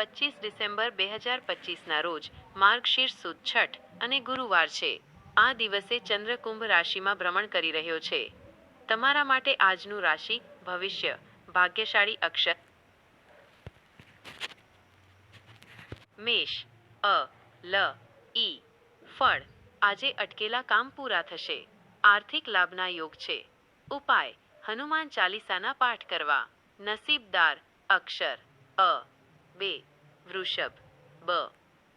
પચીસ ડિસેમ્બર બે હજાર પચીસના રોજ માર્ગશીર્ષ સુદ છઠ અને ગુરુવાર છે. આ દિવસે ચંદ્ર કુંભ રાશિમાં ભ્રમણ કરી રહ્યો છે. તમારા માટે આજનું રાશિ ભવિષ્ય, ભાગ્યશાળી અક્ષર મેષ, અ, લ ઈ ફળ. આજે અટકેલા કામ પૂરા થશે. આર્થિક લાભના યોગ છે. ઉપાય, હનુમાન ચાલીસાના પાઠ કરવા. નસીબદાર અક્ષર, અ, બે. વૃષભ, બ,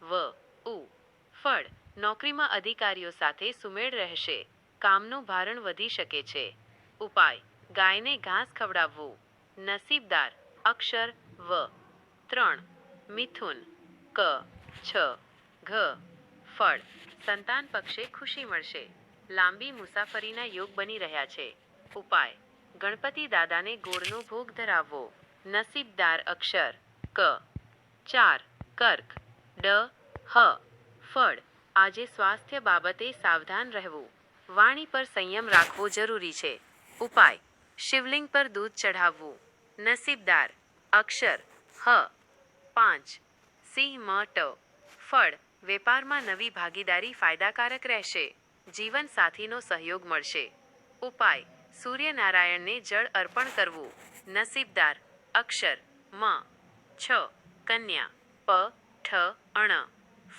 વ, ઉ, ફળ નોકરીમાં અધિકારીઓ સાથે સુમેળ રહેશે, કામનું ભારણ વધી શકે છે. ઉપાય, ગાયને ઘાસ ખવડાવવું. નસીબદાર, અક્ષર, વ. ત્રણ, મિથુન, ક, છ, ઘ, ફળ. સંતાન પક્ષે ખુશી મળશે. લાંબી મુસાફરીના યોગ બની રહ્યા છે. ઉપાય, ગણપતિ દાદાને ગોળનો ભોગ ધરાવવો. નસીબદાર અક્ષર, ક. ચાર, કર્ક, ડ, હ, ફળ. આજે સ્વાસ્થ્ય બાબતે સાવધાન રહેવું. વાણી પર સંયમ રાખવો જરૂરી છે. ઉપાય, શિવલિંગ પર દૂધ ચઢાવવું. નસીબદાર, અક્ષર, હ. પાંચ, સિંહ મ, ટ. ફળ, વેપારમાં નવી ભાગીદારી ફાયદાકારક રહેશે. જીવન સાથીનો સહયોગ મળશે. ઉપાય, સૂર્યનારાયણને જળ અર્પણ કરવું. નસીબદાર, અક્ષર, મ. છ. કન્યા, પ, ઠ, અણ.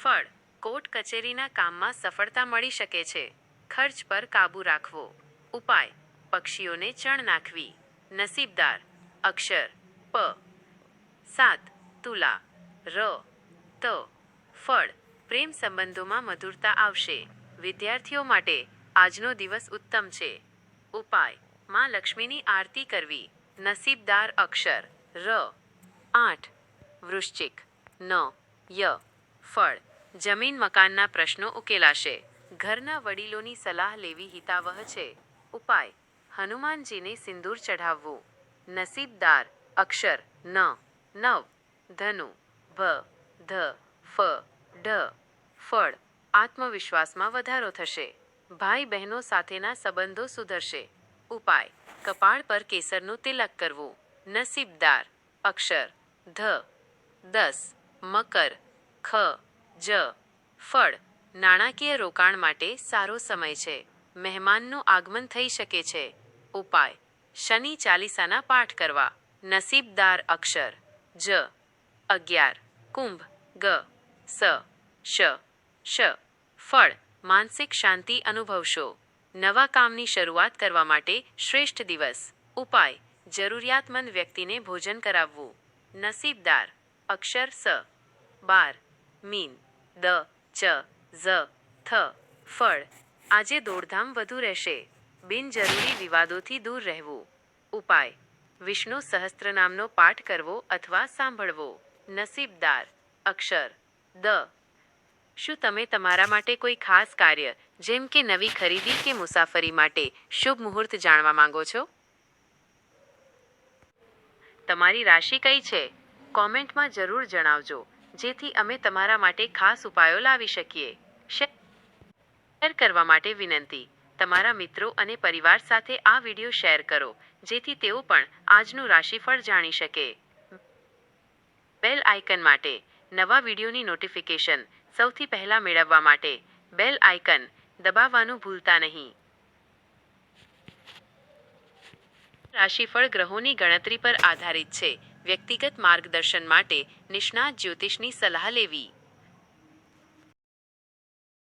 ફળ કોર્ટ કચેરીના કામમાં સફળતા મળી શકે છે. ખર્ચ પર કાબૂ રાખવો. ઉપાય, પક્ષીઓને ચણ નાખવી. નસીબદાર, અક્ષર, પ. સાત, તુલા, ર. ત. ફળ પ્રેમ સંબંધોમાં મધુરતા આવશે. વિદ્યાર્થીઓ માટે આજનો દિવસ ઉત્તમ છે. ઉપાય, માં લક્ષ્મીની આરતી કરવી. નસીબદાર અક્ષર, ર. આઠ વૃશ્ચિક. ન. ય. ફળ. જમીન મકાનના પ્રશ્નો ઉકેલાશે. ઘરના વડીલોની સલાહ લેવી હિતાવહ છે. ઉપાય. હનુમાનજીને સિંદૂર ચઢાવવું. નસીબદાર. અક્ષર. ન. નવ. ધનુ. ભ. ધ. ફ. ઢ. ફળ. આત્મવિશ્વાસમાં વધારો થશે. ભાઈ બહેનો સાથેના સંબંધો સુધરશે. ઉપાય. કપાળ પર કેસરનું તિલક કરવું. નસીબદાર. અક્ષર. ધ. દસ, મકર, ખ, જ, ફળ. નાણાકીય રોકાણ માટે સારો સમય છે. મહેમાનનું આગમન થઈ શકે છે. ઉપાય, શનિ ચાલીસાના પાઠ કરવા. નસીબદાર અક્ષર, જ. અગિયાર, કુંભ, ગ. સ, શ શ. ફળ, માનસિક શાંતિ અનુભવશો. નવા કામની શરૂઆત કરવા માટે શ્રેષ્ઠ દિવસ. ઉપાય, જરૂરિયાતમંદ વ્યક્તિને ભોજન કરાવવું. નસીબદાર અક્ષર સ. બાર. મીન. દ. ચ. ઝ. થ. ફળ. આજે દોડધામ વધુ રહેશે. બિનજરૂરી વિવાદોથી દૂર રહેવું. ઉપાય. વિષ્ણુ સહસ્ત્રનામનો પાઠ કરવો અથવા સાંભળવો. નસીબદાર. અક્ષર. દ. શું તમે તમારા માટે કોઈ ખાસ કાર્ય, જેમ કે નવી ખરીદી કે મુસાફરી માટે, શુભ મુહૂર્ત જાણવા માંગો છો? તમારી રાશિ કઈ છે? કોમેન્ટમાં જરૂર જણાવજો, જેથી અમે તમારા માટે ખાસ ઉપાયો લાવી શકીએ. શેર કરવા માટે વિનંતી. તમારા મિત્રો અને પરિવાર સાથે આ વિડિયો શેર કરો, જેથી તેઓ પણ આજનું રાશિફળ જાણી શકે. બેલ આઇકન માટે નવા વિડિયોની નોટિફિકેશન સૌથી પહેલા મેળવવા માટે બેલ આઇકન દબાવવાનું ભૂલતા નહીં. રાશિફળ ગ્રહોની ગણતરી પર આધારિત છે. વ્યક્તિગત માર્ગદર્શન માટે નિષ્ણાત જ્યોતિષની સલાહ લેવી.